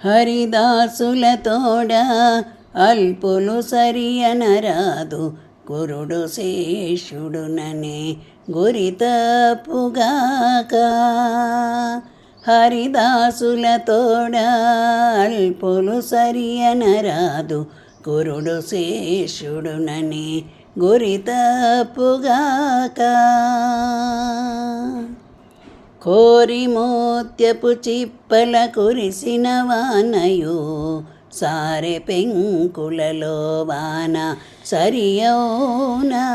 హరిదాసులతోడ అల్పులు సరియనరాదు గురుడు శేషుడుననే గురి తప్పుగాక హరిదాసులతోడ అల్పులు సరియనరాదు గురుడు శేషుడునని గురి తప్పుగాక కోరి మోత్యపు చిప్పల కురిసిన వానయు సారె పెంకులలో వాన సరియౌనా?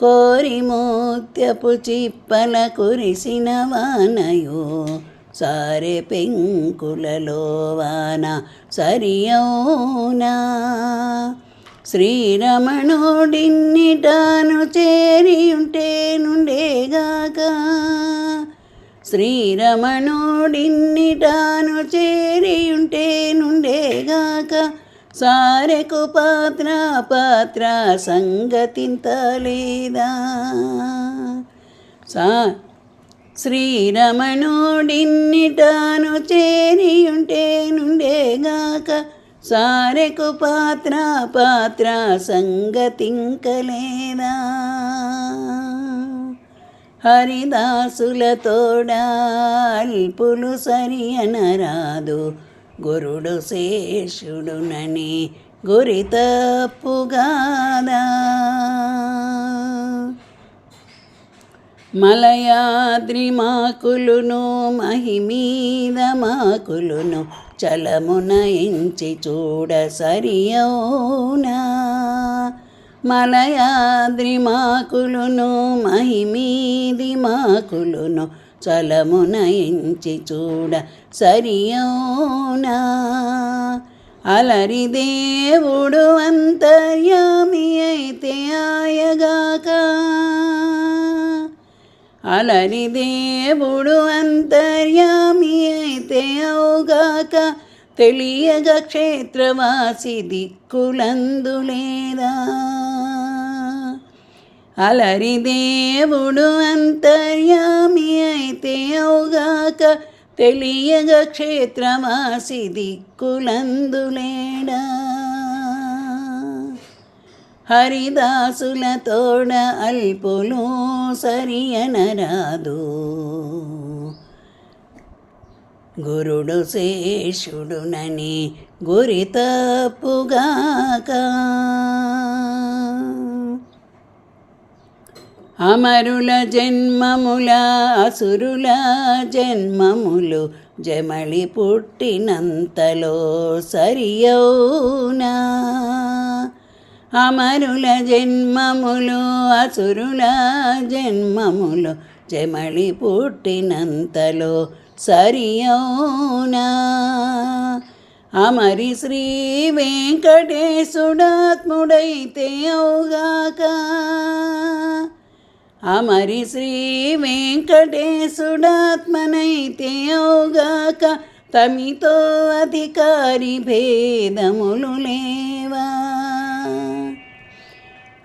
కోరి మోత్యపు చిప్పల కురిసిన వానయు సారె పెంకులలో వాన సరియౌనా? శ్రీరమణుడిన్నిటాను చేరి ఉంటే నుండేగాక శ్రీరమణుడిన్నిటాను చేరియుంటే నుండేగాక సారెకు పాత్ర పాత్ర సంగతింత లేదా సా శ్రీరమణుడిన్నిటాను చేరియుంటే నుండేగాక సారెకు పాత్ర పాత్ర సంగతింకలేదా? హరిదాసులతోడల్పులు సరి అనరాదు. గురుడు శేషుడునని గురి తప్పుగాదా మలయాద్రి మాకులును మహిమీద మాకులును చలమున ఎంచి చూడ సరియౌనా మలయాద్రి మాకులును మహిమీది మాకులును చలమునయించి చూడ సరియోనా. అలరి దేవుడు అంతర్యామి అయితే ఆయగాక. అలరి దేవుడు అంతర్యామి అయితే అవుగాక. తెలియగ క్షేత్రవాసి దిక్కులందులేదా అలరి దేవుడు అంతర్యామి అయితే అవుగాక తెలియగ క్షేత్రమాసి దిక్కులందులేడా హరిదాసులతోడ అల్పులు సరియనరాదు. గురుడు శేషుడునని గురి తప్పుగాక అమరుల జన్మముల అసురుల జన్మములు జమళి పుట్టినంతలో సరియౌనా అమరుల జన్మములు అసురుల జన్మములు జమళి పుట్టినంతలో సరియౌనా అమరి శ్రీ వెంకటేశుడాత్ముడైతే అవుగాక. అమరి శ్రీ వెంకటేశుడాత్మనైతే అవుగాక తమితో అధికారి భేదములు లేవా?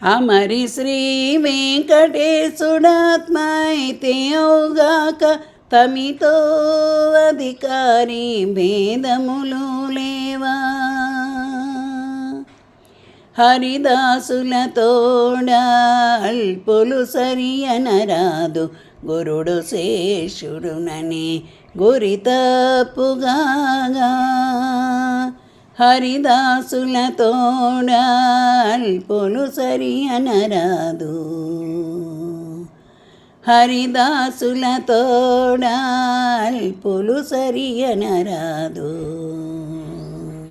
అమరి శ్రీ వెంకటేశుడాత్మైతే అయితే తమితో అధికారి భేదములు లేవా? హరిదాసులతోడ అల్పులు సరి గురుడు శేషుడునని గురి తప్పుగాగా హరిదాసులతోడ అల్పులు సరి అనరాదు హరిదాసులతోడ అల్పులు అనరాదు